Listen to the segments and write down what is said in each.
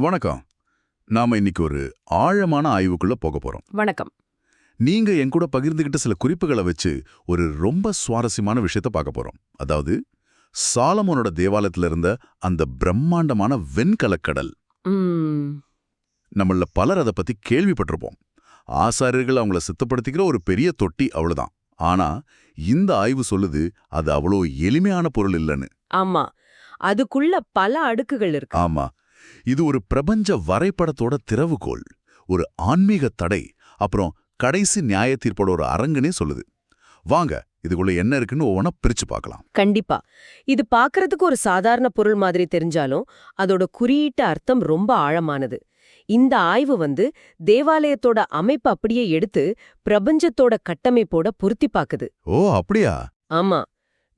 வணக்கம். நாம இன்னைக்கு ஒரு ஆழமான ஆய்வுக்குள்ள போக போறோம். வணக்கம். நீங்க என் கூட பகிர்ந்துகிட்ட சில குறிப்புகளை வச்சு ஒரு ரொம்ப சுவாரஸ்யமான விஷயத்த பார்க்க போறோம். அதாவது சாலமோனோட தேவாலயத்துல இருந்த அந்த பிரம்மாண்டமான வெண்கலக்கடல். நம்மள பலர் அதை பத்தி கேள்விப்பட்டிருப்போம். ஆசாரியர்கள் அவங்கள சித்தப்படுத்திக்கிற ஒரு பெரிய தொட்டி அவ்வளவுதான். ஆனா இந்த ஆய்வு சொல்லுது அது அவ்வளோ எளிமையான பொருள் இல்லைன்னு. ஆமா. அதுக்குள்ள பல அடுக்குகள் இருக்கு. ஆமா. இது ஒரு பிரபஞ்ச வரைபடத்தோட திறவுகோல் ஒரு ஆன்மீக தடை அப்புறம் கடைசி நியாய தீர்ப்போட ஒரு அரங்குனே சொல்லுது. வாங்க இதுக்குள்ள என்ன இருக்குன்னு ஒவ்வொன்றா பிரிச்சு பார்க்கலாம். கண்டிப்பா. இது பார்க்கறதுக்கு ஒரு சாதாரண பொருள் மாதிரி தெரிஞ்சாலும் அதோட குறியீட்டு அர்த்தம் ரொம்ப ஆழமானது. இந்த ஆய்வு வந்து தேவாலயத்தோட அமைப்பு அப்படியே எடுத்து பிரபஞ்சத்தோட கட்டமைப்போட பொருத்தி பாக்குது ஓ அப்படியா? ஆமா.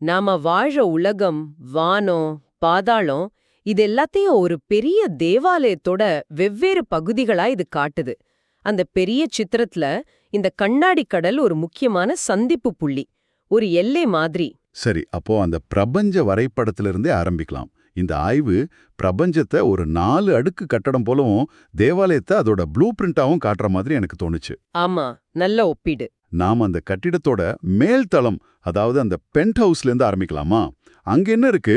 நாம வாழ உலகம் வானம் பாதாளம் இது எல்லாத்தையும் ஒரு பெரிய தேவாலயத்தோட வெவ்வேறு பகுதிகளா இது காட்டுது. அந்த பெரிய சித்திரத்துல இந்த கண்ணாடி கடல் ஒரு முக்கியமான சந்திப்பு புள்ளி ஒரு எல்லை மாதிரி. சரி அப்போ அந்த பிரபஞ்ச வரைபடத்திலிருந்தே ஆரம்பிக்கலாம். இந்த ஆய்வு பிரபஞ்சத்தை ஒரு நாலு அடுக்கு கட்டடம் போலவும் தேவாலயத்தை அதோட ப்ளூ பிரிண்டாவும் காட்டுற மாதிரி எனக்கு தோணுச்சு. ஆமா நல்ல ஒப்பீடு. நாம் அந்த கட்டிடத்தோட மேல் தளம் அதாவது அந்த பென்ட் ஹவுஸ்ல இருந்து ஆரம்பிக்கலாமா? அங்க என்ன இருக்கு?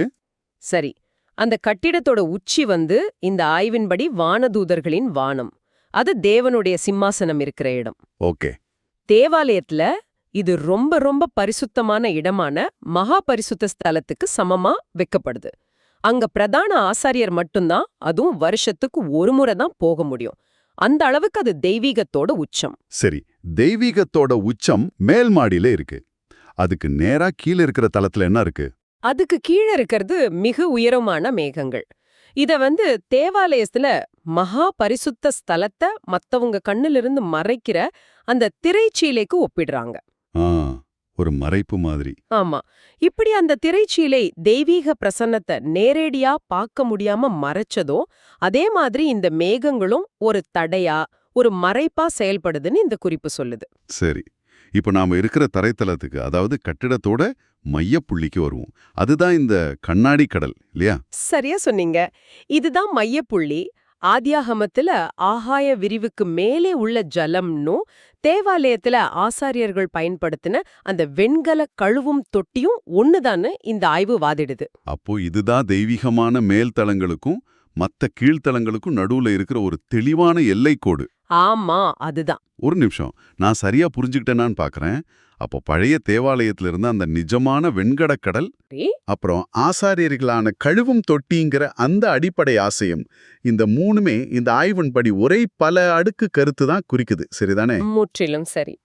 சரி அந்த கட்டிடத்தோட உச்சி வந்து இந்த ஆய்வின்படி வானதூதர்களின் வானம். அது தேவனுடைய சிம்மாசனம் இருக்கிற இடம். ஓகே. தேவாலயத்துல இது ரொம்ப ரொம்ப பரிசுத்தமான இடமான மகா பரிசுத்த ஸ்தலத்துக்கு சமமா வைக்கப்படுது. அங்க பிரதான ஆசாரியர் மட்டும்தான் அதுவும் வருஷத்துக்கு ஒரு முறை தான் போக முடியும். அந்த அளவுக்கு அது தெய்வீகத்தோட உச்சம். சரி தெய்வீகத்தோட உச்சம் மேல் மாடியில இருக்கு. அதுக்கு நேரா கீழ இருக்கிற தளத்துல என்ன இருக்கு? அதுக்கு கீழே இருக்கிறது மிக உயரமான மேகங்கள். இத வந்து தேவாலயத்துல மகா பரிசுத்த ஸ்தலத்தை மத்தவங்க கண்ணிலிருந்து மறைக்கிற அந்த திரைச்சீலைக்கு ஒப்பிடுறாங்க. ஒரு மறைப்பு மாதிரி. ஆமா. இப்படி அந்த திரைச்சீலை தெய்வீக பிரசன்னத்தை நேரடியா பார்க்க முடியாம மறைச்சதோ அதே மாதிரி இந்த மேகங்களும் ஒரு தடையா ஒரு மறைப்பா செயல்படுதுன்னு இந்த குறிப்பு சொல்லுது. சரி. இப்போ நாம இருக்கிற தரைத்தளத்துக்கு அதாவது கட்டிடத்தோட மையப்புள்ளிக்கு வருவோம். அதுதான் இந்த கண்ணாடி கடல் இல்லையா? சரியா சொன்னீங்க. இதுதான் மையப்புள்ளி. ஆதியாகமத்துல ஆகாய விரிவுக்கு மேலே உள்ள ஜலம்னும் தேவாலயத்துல ஆசாரியர்கள் பயன்படுத்தின அந்த வெண்கல கழுவும் தொட்டியும் ஒண்ணுதான்னு இந்த ஆய்வு வாதிடுது. அப்போ இதுதான் தெய்வீகமான மேல் தளங்களுக்கும் மத்த கீழ்த்தளங்களுக்கும் நடுவுல இருக்கிற ஒரு தெளிவான எல்லைக்கோடு ஆமா அதுதான். ஒரு நிமிஷம். நான் சரியா புரிஞ்சுக்கிட்டேனான்னு பார்க்கறேன் அப்போ பழைய தேவாலயத்துல இருந்த அந்த நிஜமான வெண்கடக்கடல். அப்புறம் ஆசாரியர்களான கழுவும் தொட்டிங்கிற அந்த அடிப்படை ஆசையம் இந்த மூணுமே இந்த ஆய்வின்படி ஒரே பல அடுக்கு கருத்து தான் குறிக்குது. சரிதானே? முற்றிலும் சரி.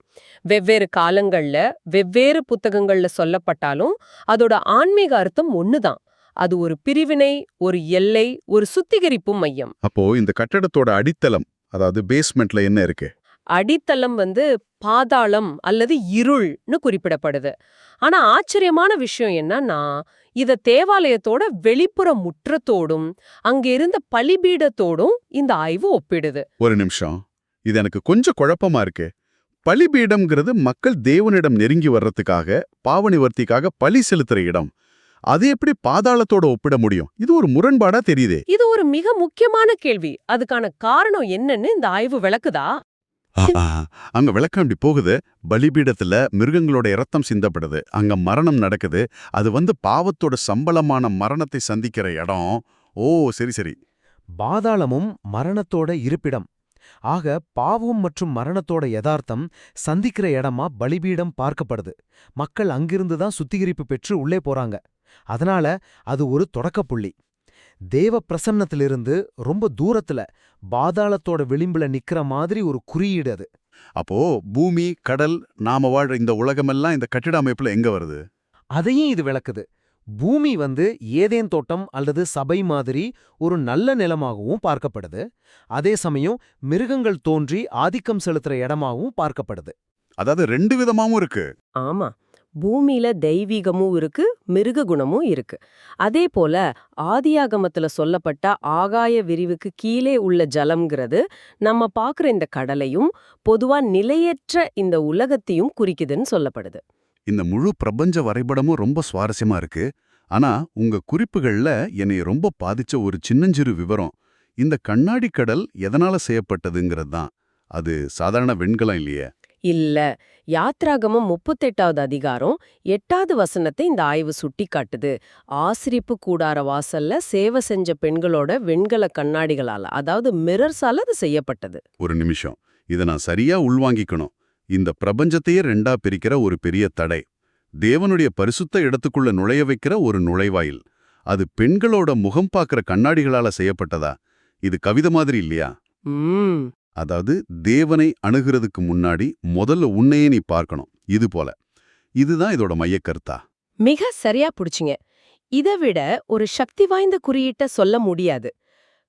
வெவ்வேறு காலங்கள்ல வெவ்வேறு புத்தகங்கள்ல சொல்லப்பட்டாலும் அதோட ஆன்மீக அர்த்தம் ஒண்ணுதான். அது ஒரு பிரிவினை ஒரு எல்லை ஒரு சுத்திகரிப்பு மையம். அப்போ இந்த கட்டடத்தோட அடித்தளம் அதாவது பேஸ்மெண்ட்ல என்ன இருக்கு? அடித்தளம் வந்து பாதாளம் அல்லது இருள்னு குறிப்பிடப்படுது. ஆனா ஆச்சரியமான விஷயம் என்னன்னா இத தேவாலயத்தோட வெளிப்புற முற்றத்தோடும் அங்க இருந்த பலிபீடத்தோடும் இந்த ஆய்வு ஒப்பிடுது. ஒரு நிமிஷம். இது எனக்கு கொஞ்சம் குழப்பமா இருக்கு. பலிபீடம்ங்கிறது மக்கள் தேவனிடம் நெருங்கி வர்றதுக்காக பாவனிவர்த்திக்காக பலி செலுத்துற இடம். அது எப்படி பாதாளத்தோட ஒப்பிட முடியும்? இது ஒரு முரண்பாடா தெரியுதே. இது ஒரு மிக முக்கியமான கேள்வி. அதுக்கான காரணம் என்னன்னு இந்த ஆய்வு விளக்குதா? அங்க விளக்கம் இப்படி போகுது. பலிபீடத்துல மிருகங்களோட இரத்தம் சிந்தப்படுது. அங்க மரணம் நடக்குது. அது வந்து பாவத்தோட சம்பளமான மரணத்தை சந்திக்கிற இடம். ஓ சரி சரி. பாதாளமும் மரணத்தோட இருப்பிடம். ஆக பாவம் மற்றும் மரணத்தோட யதார்த்தம் சந்திக்கிற இடமா பலிபீடம் பார்க்கப்படுது. மக்கள் அங்கிருந்து தான் சுத்திகரிப்பு பெற்று உள்ளே போறாங்க. அதனால அது ஒரு தொடக்கப்புள்ளி தேவ பிரசன்னத்திலிருந்து ரொம்ப தூரத்துல பாதாளத்தோட விளிம்புல நிக்கிற மாதிரி ஒரு குறியீடு அது. அப்போ பூமி கடல் நாம வாழ்ற இந்த உலகமெல்லாம் இந்த கட்டிட அமைப்புல எங்க வருது? அதையும் இது விளக்குது. பூமி வந்து ஏதேன் தோட்டம் அல்லது சபை மாதிரி ஒரு நல்ல நிலமாகவும் பார்க்கப்படுது. அதே சமயம் மிருகங்கள் தோன்றி ஆதிக்கம் செலுத்துற இடமாவும் பார்க்கப்படுது. அதாவது ரெண்டு விதமாவும் இருக்கு. ஆமா. பூமியில தெய்வீகமும் இருக்கு மிருக குணமும் இருக்கு. அதே போல ஆதியாகமத்துல சொல்லப்பட்ட ஆகாய விரிவுக்கு கீழே உள்ள ஜலம்ங்கிறது நம்ம பாக்குற இந்த கடலையும் பொதுவா நிலையற்ற இந்த உலகத்தையும் குறிக்குதுன்னு சொல்லப்படுது. இந்த முழு பிரபஞ்ச வரைபடமும் ரொம்ப சுவாரஸ்யமா இருக்கு. ஆனா உங்க குறிப்புகள்ல என்னை ரொம்ப பாதிச்ச ஒரு சின்னஞ்சிறு விவரம் இந்த கண்ணாடி கடல் எதனால செய்யப்பட்டதுங்கிறது தான். அது சாதாரண வெண்கலம் இல்லையே. இல்ல. யாத்ராகமம் முப்பத்தெட்டாவது அதிகாரம் எட்டாவது வசனத்தை இந்த ஆய்வு சுட்டி காட்டுது ஆசிரிப்பு கூடார வாசல்ல சேவை செஞ்ச பெண்களோட வெண்கல கண்ணாடிகளால அதாவது மிரர்ஸால அது செய்யப்பட்டது. ஒரு நிமிஷம். இதை நான் சரியா உள்வாங்கிக்கணும். இந்த பிரபஞ்சத்தையே ரெண்டா பிரிக்கிற ஒரு பெரிய தடை. தேவனுடைய பரிசுத்த இடத்துக்குள்ள நுழைய வைக்கிற ஒரு நுழைவாயில். அது பெண்களோட முகம் பார்க்கிற கண்ணாடிகளால செய்யப்பட்டதா? இது கவிதை மாதிரி இல்லையா? அதாவது தேவனை அணுகிறதுக்கு முன்னாடி முதல்ல உன்னையே நீ பார்க்கணும். இது போல. இதுதான் இதோட மையக்கருத்தா. மிக சரியா புடிச்சிங்க. இதை விட ஒரு சக்தி வாய்ந்த குறியீட்ட சொல்ல முடியாது.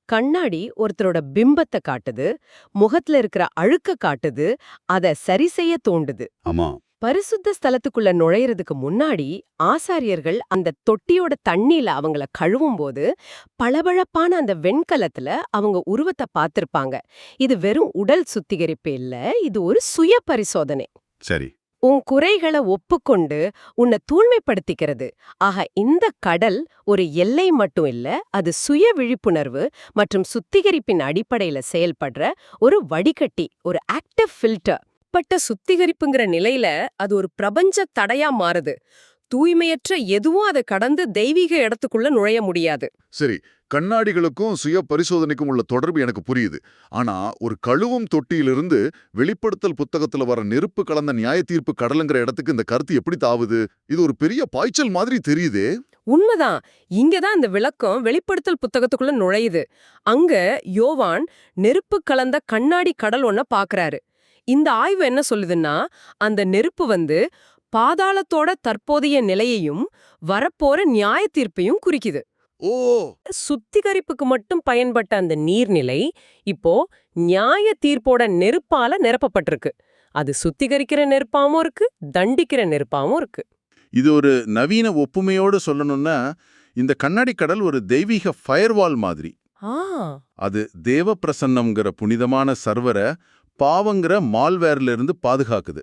கண்ணாடி ஒருத்தரோட பிம்பத்தை காட்டுது முகத்துல இருக்கிற அழுக்க காட்டுது அத சரி செய்ய தோண்டுது. ஆமா. பரிசுத்த ஸ்தலத்துக்குள்ள நுழையறதுக்கு முன்னாடி ஆசாரியர்கள் அந்த தொட்டியோட தண்ணியில அவங்கள கழுவும் போது பளபளப்பான அந்த வெண்கலத்துல அவங்க உருவத்தை பார்த்திருப்பாங்க. இது வெறும் உடல் சுத்திகரிப்பு இல்ல இது ஒரு சுய பரிசோதனை. சரி. உன் குறைகளை ஒப்புக்கொண்டு உன்னை தூய்மைப்படுத்திக்கிறது. ஆக இந்த கடல் ஒரு எல்லை மட்டும் இல்ல அது சுய விழிப்புணர்வு மற்றும் சுத்திகரிப்பின் அடிப்படையில செயல்படுற ஒரு வடிகட்டி ஒரு ஆக்டிவ் ஃபில்டர் பட்ட சுத்திகரிப்புங்கிற நிலையில அது ஒரு பிரபஞ்ச தடையா மாறுது. தூய்மையற்ற எதுவும் அதை கடந்து தெய்வீக இடத்துக்குள்ள நுழைய முடியாது. சரி கண்ணாடிகளுக்கும் சுய பரிசோதனைக்கும் உள்ள தொடர்பு எனக்கு புரியுது. ஆனா ஒரு கழுவும் தொட்டியிலிருந்து வெளிப்படுத்தல் புத்தகத்துல வர நெருப்பு கலந்த நியாய தீர்ப்பு கடலுங்கிற இடத்துக்கு இந்த கருத்து எப்படி தாவுது? இது ஒரு பெரிய பாய்ச்சல் மாதிரி தெரியுதே. உண்மைதான். இங்கதான் இந்த விளக்கம் வெளிப்படுத்தல் புத்தகத்துக்குள்ள நுழையுது. அங்க யோவான் நெருப்பு கலந்த கண்ணாடி கடல் ஒன்ன பாக்குறாரு. இந்த ஆய்வு என்ன சொல்லுதுன்னா அந்த நெருப்பு வந்து பாதாளத்தோட தற்போதைய நிலையையும் வரப்போற நியாய தீர்ப்பையும் குறிக்குது. ஓ! சுத்திகரிப்புக்கு மட்டும் பயன்பட்ட அந்த நீர்நிலை இப்போ நியாய தீர்ப்போட நெருப்பால நிரப்பப்பட்டிருக்கு. அது சுத்திகரிக்கிற நெருப்பாவும் இருக்கு தண்டிக்கிற நெருப்பாவும் இருக்கு. இது ஒரு நவீன ஒப்புமையோடு சொல்லணும்னா இந்த கண்ணாடி கடல் ஒரு தெய்வீக ஃபயர்வால் மாதிரி. அது தேவ பிரசன்னம்ங்கிற புனிதமான சர்வரை பாவங்கிற மால்வேர்ல இருந்து பாதுகாக்குது.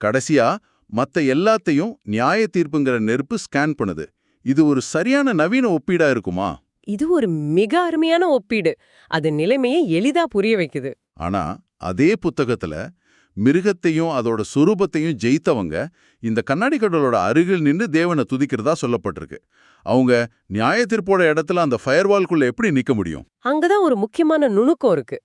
கடைசியா மத்த எல்லாத்தையும் நியாய தீர்ப்புங்கிற நெருப்பு ஸ்கேன் பண்ணுது. இது ஒரு சரியான நவீன ஒப்பீடா இருக்குமா? இது ஒரு மிக அருமையான ஒப்பீடு. அது நிலைமையை எளிதா புரிய வைக்குது. ஆனா அதே புத்தகத்துல மிருகத்தையும் அதோட சுரூபத்தையும் ஜெயித்தவங்க இந்த கண்ணாடி கடலோட அருகில் நின்று தேவனை துதிக்கிறதா சொல்லப்பட்டிருக்கு. அவங்க நியாய தீர்ப்போட இடத்துல அந்த ஃபயர்வால்குள்ள எப்படி நிக்க முடியும்? அங்கதான் ஒரு முக்கியமான நுணுக்கம் இருக்கு.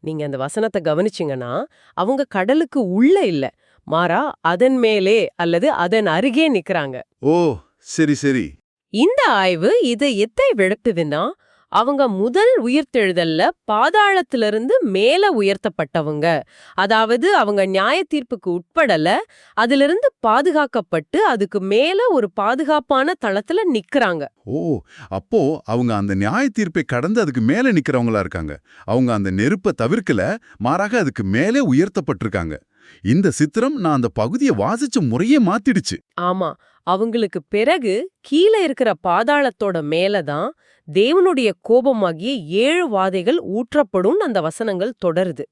நீங்க அந்த வசனத்தை கவனிச்சீங்கன்னா அவங்க கடலுக்கு உள்ள இல்ல. மாறா அதன் மேலே அல்லது அதன் அருகே நிக்கறாங்க. ஓ சரி சரி. இந்த ஆய்வு இதை எத்தை விளக்குதுன்னா அவங்க முதல் உயிர்த்தெழுதல்ல பாதாளத்திலிருந்து மேல உயர்த்தப்பட்டவங்க. அதாவது அவங்க நியாய தீர்ப்புக்கு உட்படல அதிலிருந்து பாதுகாக்கப்பட்டு அதுக்கு மேல ஒரு பாதுகாப்பான தளத்துல நிக்கறாங்க. ஓ அப்போ அவங்க அந்த நியாய தீர்ப்பை கடந்து அதுக்கு மேலே நிக்கிறவங்களா இருக்காங்க. அவங்க அந்த நெருப்பை தவிர்க்கல மாறாக அதுக்கு மேலே உயர்த்தப்பட்டிருக்காங்க. இந்த சித்திரம் நான் அந்த பகுதியை வாசிச்ச முறையே மாத்திடுச்சு. ஆமா அவங்களுக்கு பிறகு கீழே இருக்கிற பாதாளத்தோட மேலதான் தேவனுடைய கோபமாகிய ஏழு வாதைகள் ஊற்றப்படும் அந்த வசனங்கள் தொடருது.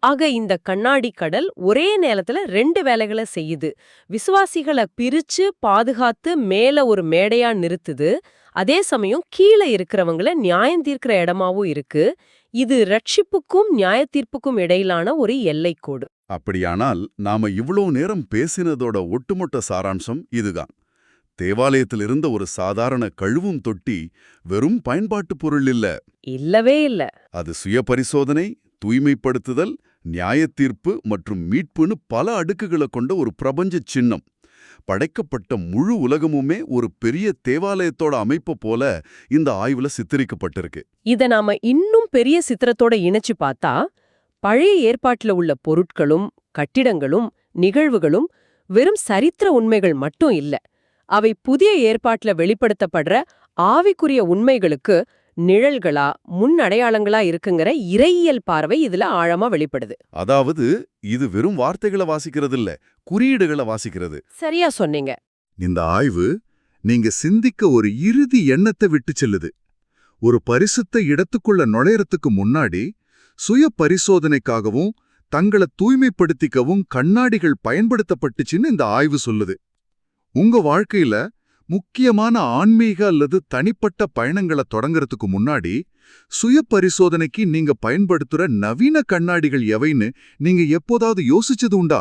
ஆக இந்த கண்ணாடி கடல் ஒரே நேரத்துல ரெண்டு வேலைகளை செய்யுது. விசுவாசிகளை பிரிச்சு பாதுகாத்து மேல ஒரு மேடையா நிறுத்துது. அதே சமயம் கீழே இருக்கிறவங்கள நியாயம் தீர்க்கிற இடமாவும் இருக்கு. இது ரட்சிப்புக்கும் நியாய தீர்ப்புக்கும் இடையிலான ஒரு எல்லைக்கோடு. அப்படியானால் நாம இவ்வளவு நேரம் பேசினதோட ஒட்டுமொத்த சாராம்சம் இதுதான். தேவாலயத்தில் இருந்த ஒரு சாதாரண கழுவும் தொட்டி வெறும் பயன்பாட்டு பொருள் இல்ல. இல்லவே இல்ல. அது சுய பரிசோதனை தூய்மைப்படுத்துதல் நியாயத்தீர்ப்பு மற்றும் மீட்புன்னு பல அடுக்குகளை கொண்ட ஒரு பிரபஞ்ச சின்னம். படைக்கப்பட்ட முழு உலகமுமே ஒரு பெரிய தேவாலயத்தோட அமைப்பை போல இந்த ஆய்வுல சித்தரிக்கப்பட்டிருக்கு. இத நாம இன்னும் பெரிய சித்திரத்தோட இணைச்சு பார்த்தா பழைய ஏற்பாட்டுல உள்ள பொருட்களும் கட்டிடங்களும் நிகழ்வுகளும் வெறும் சரித்திர உண்மைகள் மட்டும் இல்ல. அவை புதிய ஏற்பாட்டுல வெளிப்படுத்தப்படுற ஆவிக்குரிய உண்மைகளுக்கு நிழல்களா முன்னடையாளங்களா இருக்குங்கிற இறையியல் பார்வை இதுல ஆழமா வெளிப்படுது. அதாவது இது வெறும் வார்த்தைகளை வாசிக்கிறது இல்ல குறியீடுகளை வாசிக்கிறது. சரியா சொன்னீங்க. இந்த ஆய்வு நீங்க சிந்திக்க ஒரு இறுதி எண்ணத்தை விட்டு செல்லுது. ஒரு பரிசுத்த இடத்துக்குள்ள நுழையறதுக்கு முன்னாடி சுய பரிசோதனைக்காகவும் தங்களை தூய்மைப்படுத்திக்கவும் கண்ணாடிகள் பயன்படுத்தப்பட்டுச்சுன்னு இந்த ஆய்வு சொல்லுது. உங்க வாழ்க்கையில முக்கியமான ஆன்மீக அல்லது தனிப்பட்ட பயணங்களை தொடங்கறதுக்கு முன்னாடி சுய பரிசோதனைக்கு நீங்க பயன்படுத்துற நவீன கண்ணாடிகள் எவைன்னு நீங்க எப்போதாவது யோசிச்சது உண்டா?